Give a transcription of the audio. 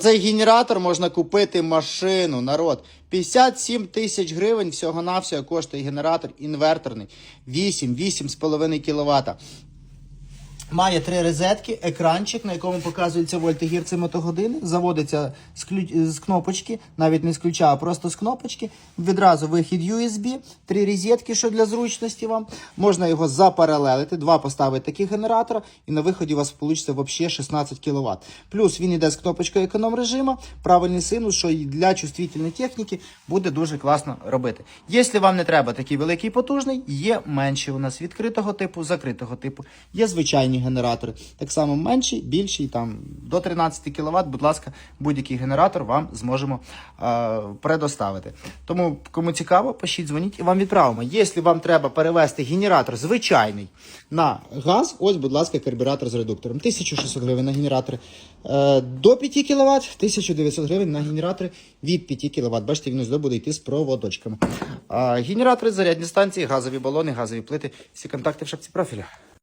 Цей генератор можна купити машину, народ. 57 тисяч гривень всього-навсього коштує генератор інверторний. 8, 8,5 кВт. Має три розетки, екранчик, на якому показується вольтигірці мотогодини. Заводиться з, ключ... з кнопочки, навіть не з ключа, а просто з кнопочки. Відразу вихід USB, три розетки, що для зручності вам. Можна його запаралелити, два поставити таких генератора, і на виході у вас вийде взагалі 16 кВт. Плюс він йде з кнопочкою економ режиму, правильний синус, що для чувствительної техніки буде дуже класно робити. Якщо вам не треба такий великий потужний, є менші у нас відкритого типу, закритого типу. Є звичайні генератори. Так само менші, більші, там до 13 кВт, будь ласка, будь-який генератор вам зможемо е, предоставити. Тому, кому цікаво, пишіть, дзвоніть і вам відправимо. Якщо вам треба перевести генератор звичайний на газ, ось, будь ласка, карбюратор з редуктором. 1600 гривень на генератори е, до 5 кВт, 1900 гривень на генератори від 5 кВт. Бачите, він ось буде йти з проводочками. А, генератори, зарядні станції, газові балони, газові плити. Всі контакти в шапці профіля.